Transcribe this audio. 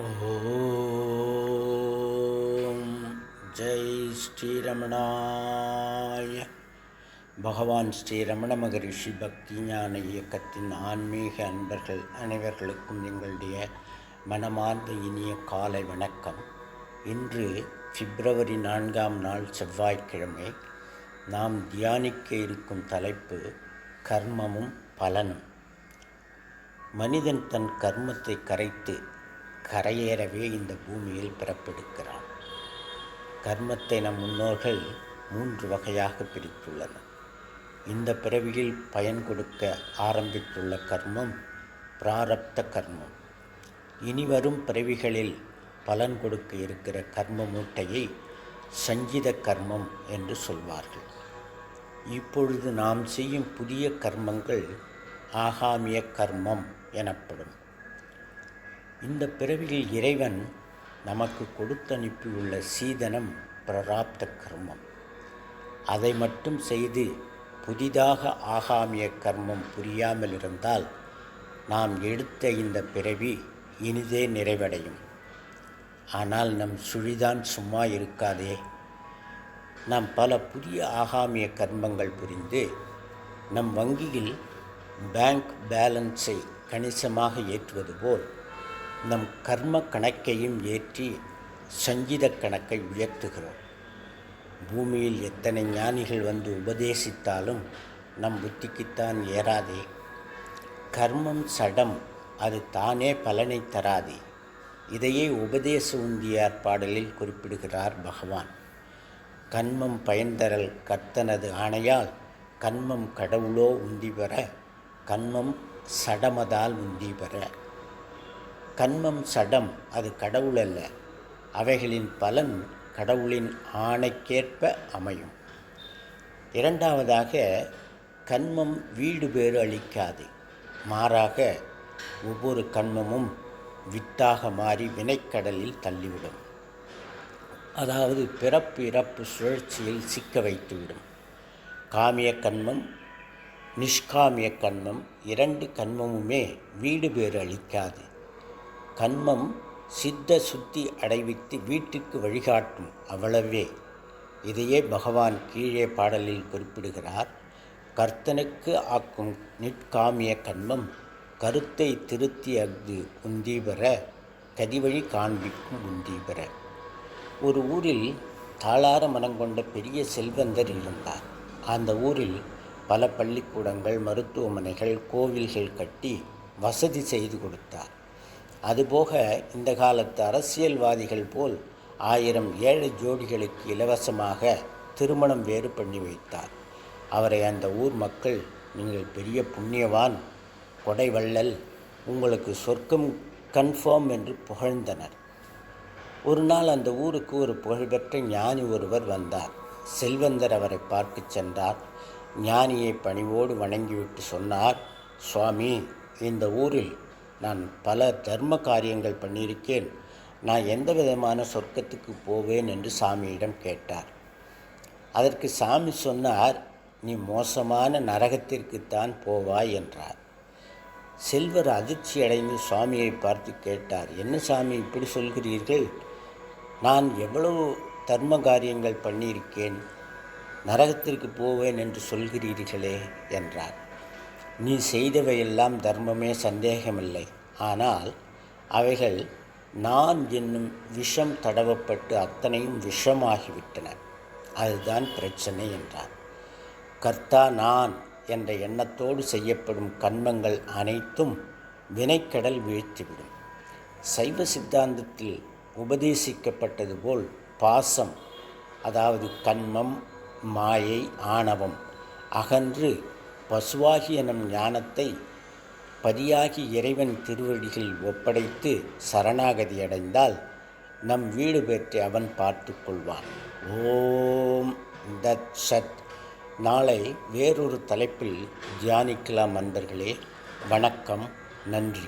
ஓம். ஜெய் ஸ்ரீரமணாய. பகவான் ஸ்ரீரமண மகரிஷி பக்தி ஞான இயக்கத்தின் ஆன்மீக அன்பர்கள் அனைவர்களுக்கும் எங்களுடைய மனமார்ந்த இனிய காலை வணக்கம். இன்று பிப்ரவரி நான்காம் நாள் செவ்வாய்க்கிழமை நாம் தியானிக்க இருக்கும் தலைப்பு கர்மமும் பலனும். மனிதன் தன் கர்மத்தை கரைத்து கரையேறவே இந்த பூமியில் பிறப்பெடுக்கிறான். கர்மத்தை நம் முன்னோர்கள் மூன்று வகையாக பிரித்துள்ளனர். இந்த பிறவியில் பயன் கொடுக்க ஆரம்பித்துள்ள கர்மம் பிராரப்த கர்மம். இனி வரும் பிறவிகளில் பலன் கொடுக்க இருக்கிற கர்ம மூட்டையை சஞ்சித கர்மம் என்று சொல்வார்கள். இப்பொழுது நாம் செய்யும் புதிய கர்மங்கள் ஆகாமிய கர்மம் எனப்படும். இந்த பிறவியில் இறைவன் நமக்கு கொடுத்தனுப்பியுள்ள சீதனம் பிரராப்த கர்மம். அதை மட்டும் செய்து புதிதாக ஆகாமிய கர்மம் புரியாமல் இருந்தால் நாம் எடுத்த இந்த பிறவி இனிதே நிறைவடையும். ஆனால் நம் சுழிதான் சும்மா இருக்காதே. நாம் பல புதிய ஆகாமிய கர்மங்கள் புரிந்து நம் வங்கியில் பேங்க் பேலன்ஸை கணிசமாக ஏற்றுவது போல் நம் கர்ம கணக்கையும் ஏற்றி சஞ்சித கணக்கை உயர்த்துகிறோம். பூமியில் எத்தனை ஞானிகள் வந்து உபதேசித்தாலும் நம் புத்திக்குத்தான் ஏறாதே. கர்மம் சடம் அது தானே பலனை தராதே. இதையே உபதேச உந்தியார் பாடலில் குறிப்பிடுகிறார் பகவான். கண்மம் பயன்தரல் கர்த்தனது ஆணையால் கண்மம் கடவுளோ உந்தி பெற கண்மம் சடமதால் உந்தி பெற கண்மம் சடம் அது கடவுள் அல்ல. அவைகளின் பலன் கடவுளின் ஆணைக்கேற்ப அமையும். இரண்டாவதாக கண்மம் வீடு பேறு அளிக்காது. மாறாக ஒவ்வொரு கண்மமும் வித்தாக மாறி வினைக்கடலில் தள்ளிவிடும். அதாவது பிறப்பு இறப்பு சுழற்சியில் சிக்க வைத்துவிடும். காமிய கண்மம் நிஷ்காமிய கண்மம் இரண்டு கண்மமுமே வீடு பேறு அளிக்காது. கண்மம் சித்த சுத்தி அடைவித்து வீட்டுக்கு வழிகாட்டும் அவ்வளவே. இதையே பகவான் கீழே பாடலில் குறிப்பிடுகிறார். கர்த்தனுக்கு ஆக்கும் நிற்காமிய கண்மம் கருத்தை திருத்தி அஃது உந்தீபெற கதிவழி காண்பிக்கும் உந்தீபெற ஒரு ஊரில் தாளார மனங்கொண்ட பெரிய செல்வந்தர் இருந்தார். அந்த ஊரில் பல பள்ளிக்கூடங்கள் மருத்துவமனைகள் கோவில்கள் கட்டி வசதி செய்து கொடுத்தார். அதுபோக இந்த காலத்து அரசியல்வாதிகள் போல் ஆயிரம் ஏழை ஜோடிகளுக்கு இலவசமாக திருமணம் வேறு பண்ணி வைத்தார். அவரை அந்த ஊர் மக்கள் நீங்கள் பெரிய புண்ணியவான் கொடை வள்ளல் உங்களுக்கு சொர்க்கம் கன்ஃபார்ம் என்று புகழ்ந்தனர். ஒரு நாள் அந்த ஊருக்கு ஒரு புகழ்பெற்ற ஞானி ஒருவர் வந்தார். செல்வந்தர் அவரை பார்க்க சென்றார். ஞானியை பணிவோடு வணங்கிவிட்டு சொன்னார் சுவாமி இந்த ஊரில் நான் பல தர்ம காரியங்கள் பண்ணியிருக்கேன். நான் எந்த விதமான சொர்க்கத்துக்கு போவேன் என்று சாமியிடம் கேட்டார். அதற்கு சாமி சொன்னார் நீ மோசமான நரகத்திற்குத்தான் போவாய் என்றார். செல்வர் அதிர்ச்சி அடைந்து சுவாமியை பார்த்து கேட்டார் என்ன சாமி இப்படி சொல்கிறீர்கள்? நான் எவ்வளவு தர்ம காரியங்கள் பண்ணியிருக்கேன். நரகத்திற்கு போவேன் என்று சொல்கிறீர்களே என்றார். நீ செய்தவையெல்லாம் தர்மமே சந்தேகமில்லை. ஆனால் அவைகள் நான் என்னும் விஷம் தடவப்பட்டு அத்தனையும் விஷமாகிவிட்டன. அதுதான் பிரச்சனை என்றார் கர்த்தா நான் என்ற எண்ணத்தோடு செய்யப்படும் கண்மங்கள் அனைத்தும் வினைக்கடல் வீழ்த்திவிடும். சைவ சித்தாந்தத்தில் உபதேசிக்கப்பட்டது போல் பாசம் அதாவது கண்மம் மாயை ஆணவம் அகன்று பசுவாகி எனும் ஞானத்தை பதியாகி இறைவன் திருவடிகளில் ஒப்படைத்து சரணாகதி அடைந்தால் நம் வீடு பெற்று அவன் பார்த்து கொள்வான். ஓம் தத் சத். நாளை வேறொரு தலைப்பில் தியானிக்கலாம் அன்பர்களே. வணக்கம். நன்றி.